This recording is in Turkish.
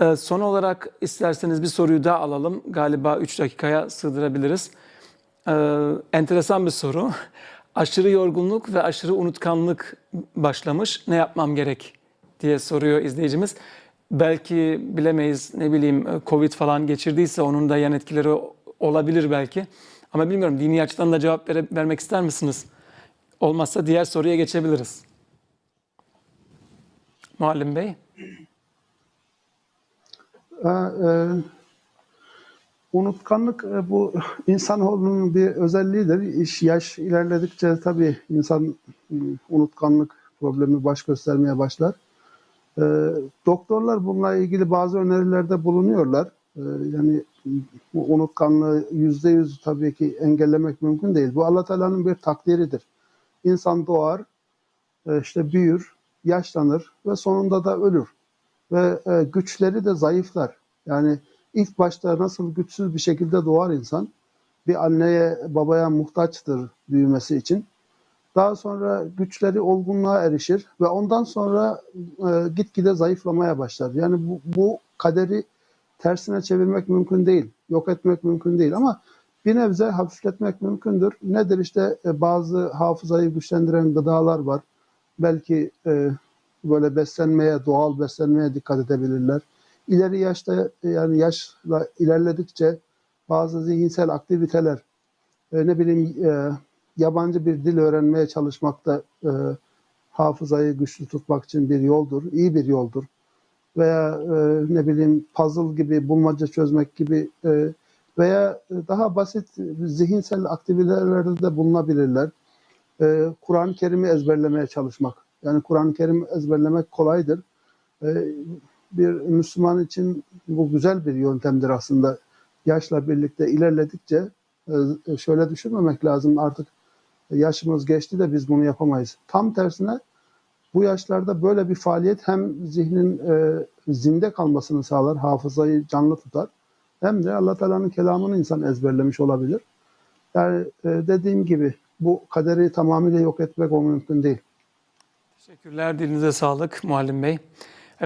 Ee, son olarak isterseniz bir soruyu daha alalım. Galiba 3 dakikaya sığdırabiliriz. Ee, enteresan bir soru. Aşırı yorgunluk ve aşırı unutkanlık başlamış. Ne yapmam gerek diye soruyor izleyicimiz. Belki bilemeyiz ne bileyim Covid falan geçirdiyse onun da yan etkileri olabilir belki. Ama bilmiyorum dini açıdan da cevap vere- vermek ister misiniz? Olmazsa diğer soruya geçebiliriz. Muallim Bey. E, unutkanlık e, bu insanoğlunun bir özelliğidir. İş yaş ilerledikçe tabii insan e, unutkanlık problemi baş göstermeye başlar. Doktorlar bununla ilgili bazı önerilerde bulunuyorlar. Yani bu unutkanlığı yüzde yüz tabii ki engellemek mümkün değil. Bu Allah Teala'nın bir takdiridir. İnsan doğar, işte büyür, yaşlanır ve sonunda da ölür ve güçleri de zayıflar. Yani ilk başta nasıl güçsüz bir şekilde doğar insan, bir anneye babaya muhtaçtır büyümesi için. Daha sonra güçleri olgunluğa erişir ve ondan sonra e, gitgide zayıflamaya başlar. Yani bu, bu kaderi tersine çevirmek mümkün değil, yok etmek mümkün değil ama bir nebze hafifletmek mümkündür. Nedir işte e, bazı hafızayı güçlendiren gıdalar var. Belki e, böyle beslenmeye, doğal beslenmeye dikkat edebilirler. İleri yaşta yani yaşla ilerledikçe bazı zihinsel aktiviteler, e, ne bileyim e, yabancı bir dil öğrenmeye çalışmak da e, hafızayı güçlü tutmak için bir yoldur, iyi bir yoldur. Veya e, ne bileyim puzzle gibi, bulmaca çözmek gibi e, veya daha basit zihinsel aktivitelerde de bulunabilirler. E, Kur'an-ı Kerim'i ezberlemeye çalışmak. Yani Kur'an-ı Kerim ezberlemek kolaydır. Bir Müslüman için bu güzel bir yöntemdir aslında. Yaşla birlikte ilerledikçe e, şöyle düşünmemek lazım artık yaşımız geçti de biz bunu yapamayız. Tam tersine bu yaşlarda böyle bir faaliyet hem zihnin e, zinde kalmasını sağlar, hafızayı canlı tutar. Hem de Allah Teala'nın kelamını insan ezberlemiş olabilir. Yani e, dediğim gibi bu kaderi tamamıyla yok etmek o mümkün değil. Teşekkürler. Dilinize sağlık Muallim Bey.